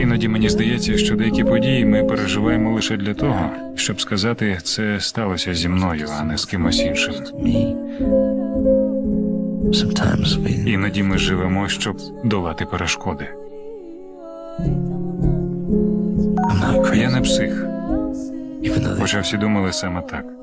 Іноді мені здається, що деякі події ми переживаємо лише для того, щоб сказати, це сталося зі мною, а не з кимось іншим. Іноді ми живемо, щоб долати перешкоди. Я не псих, хоча всі думали саме так.